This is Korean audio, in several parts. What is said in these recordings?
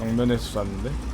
정면에서 쐈는데?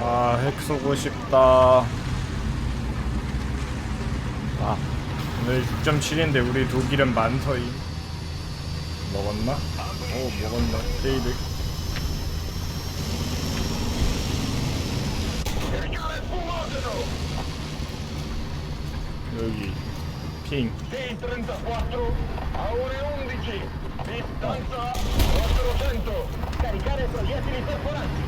아, 핵 쏘고 싶다. 아, 오늘 6.7인데 우리 독일은 만서이. 먹었나? 오, 먹었나? 게이드. 여기 핑. T34 a ore 11 distanza 400 caricare proiettili perforanti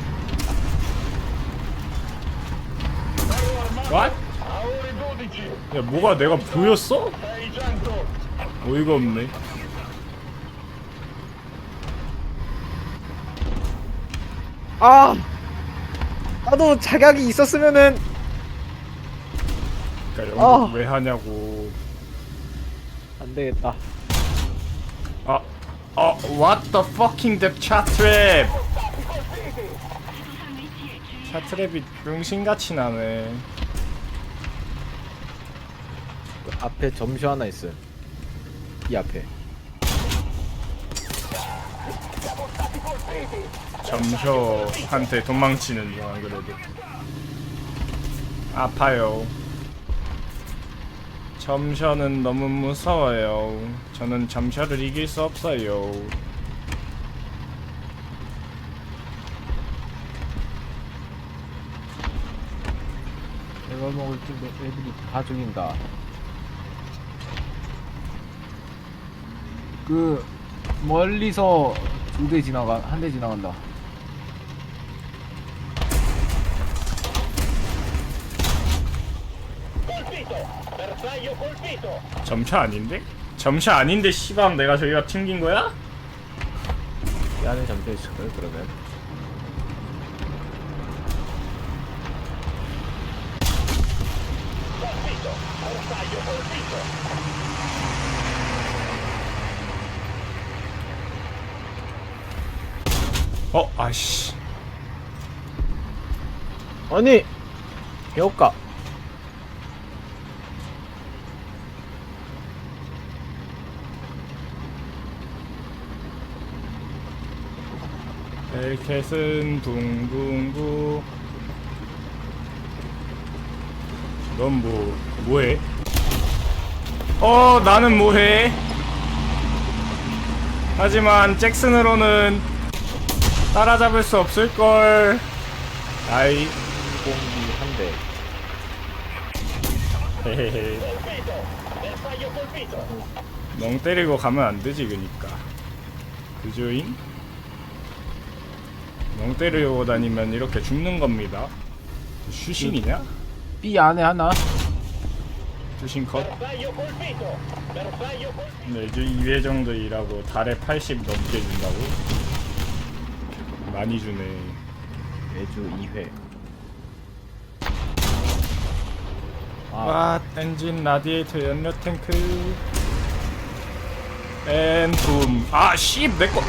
carro armato What? a ore 12 야, 뭐가 내가 보였어? 600 어이가 없네. 아 나도 자격이 있었으면은 그러니까 아. 연극 왜 하냐고. 안 되겠다. 아, 어, what the fucking the chat trap? 차 트랩이 병신같이 나네. 그 앞에 점수 하나 있어요. 이 앞에. 점쇼한테 도망치는 중 안 그래도 아파요. 점셔는 너무 무서워요. 저는 점셔를 이길 수 없어요. 내가 먹을 때 애들이 다 죽인다. 그 멀리서 두 대 지나가 한 대 지나간다. colpito bersaglio colpito 점차 아닌데? 점차 아닌데 씨방 내가 저기가 튕긴 거야? 이 안에 점수 있을 거예요 그러면. 어, 아씨. 아니 개업가. 벨켓은 붕붕구. 넌 뭐, 뭐해? 어, 나는 뭐해? 하지만 잭슨으로는 따라잡을 수 없을걸. 아이, 공기 한 대. 헤헤헤. 멍 때리고 가면 안 되지, 그니까. 그조잉? 멍 때리고 다니면 이렇게 죽는 겁니다. 슈신이냐? B 안에 하나. 슈신 컷? 네, 이제 2회 정도 일하고 달에 80 넘게 준다고? 많이 주네. 매주 2회. 아, 와, 엔진 라디에이터 연료 탱크. 앤 붐. 아, 씨, 내 거.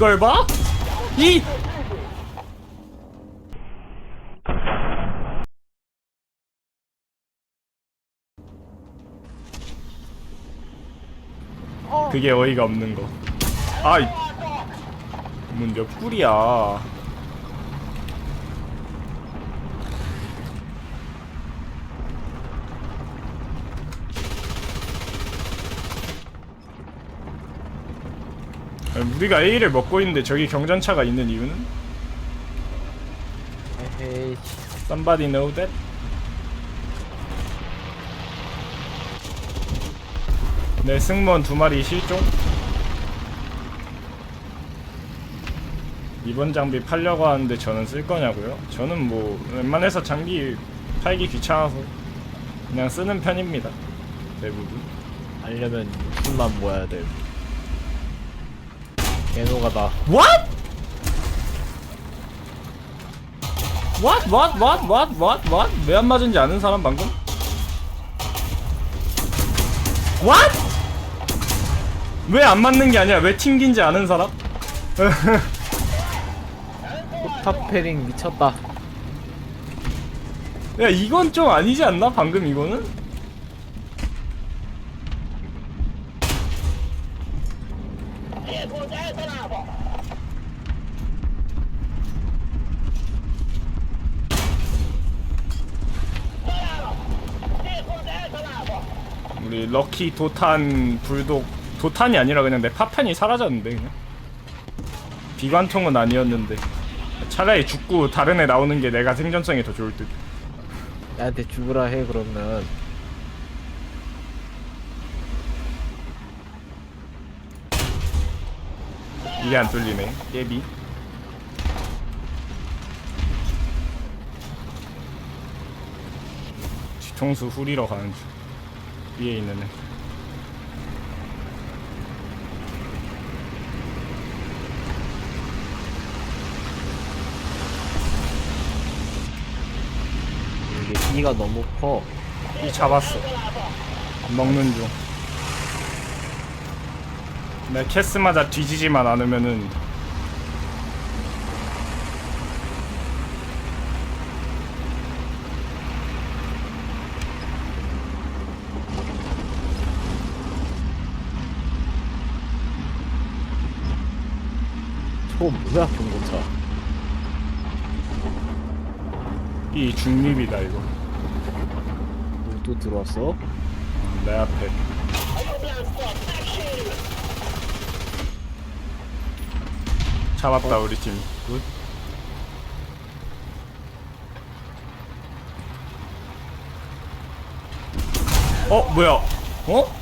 이걸 봐? 이 그게 어이가 없는 거. 아이. 뭔몇 꿀이야. 우리가 A를 먹고 있는데 저기 경전차가 있는 이유는? 에헤이. Somebody know that? 내 승무원 두 마리 실종? 이번 장비 팔려고 하는데 저는 쓸 거냐고요? 저는 뭐 웬만해서 장비 팔기 귀찮아서 그냥 쓰는 편입니다. 대부분. 하려면 60만 모아야 돼. 개노가다. What? What? What? What? What? What? What? 왜 안 맞은지 아는 사람 방금? What? 왜 안 맞는 게 아니라 왜 튕긴지 아는 사람? 포탑페링 미쳤다. 야 이건 좀 아니지 않나? 방금 이거는? 럭키 도탄 불독 도탄이 아니라 그냥 내 파편이 사라졌는데 그냥. 비관통은 아니었는데. 차라리 죽고 다른 애 나오는 게 내가 생존성이 더 좋을 듯. 나한테 죽으라 해 그러면. 이게 안 뚫리네. 예비. 뒤통수 후리러 가는 중 위에 있는 애 이게 키가 너무 커. 이 잡았어 먹는 중. 내 캐스마다 뒤지지만 않으면은 저 뭐야 경고차. 이 중립이다 이거. 누구 또 들어왔어? 내 앞에. 잡았다 우리 팀. 굿. 어 뭐야? 어?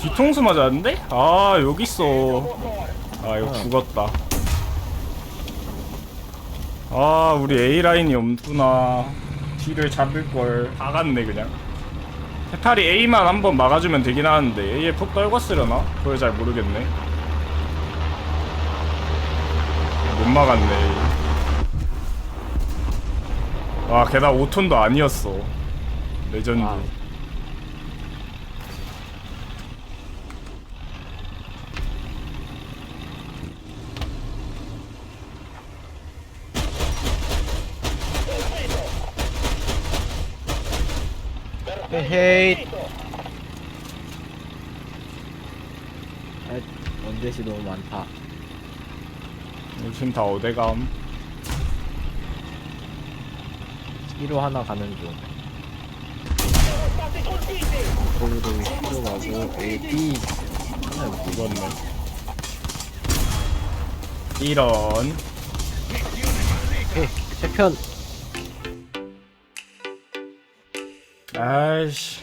뒤통수 맞았는데? 아 여기 있어. 아 이거 죽었다. 아 우리 A 라인이 없구나. 뒤를 잡을 걸. 다 갔네 그냥. 해탈이 A만 한번 막아주면 되긴 하는데 A에 폭 떨궜으려나? 그걸 잘 모르겠네 못 막았네 와 게다가 5톤도 아니었어 레전드 아. 헤헤이. 아, 원대시 너무 많다. 요즘 다 어대감 1호 하나 가는 중. 거기도 위로 가고 A, B 하나 죽었네 이런 오케이 세편 아이씨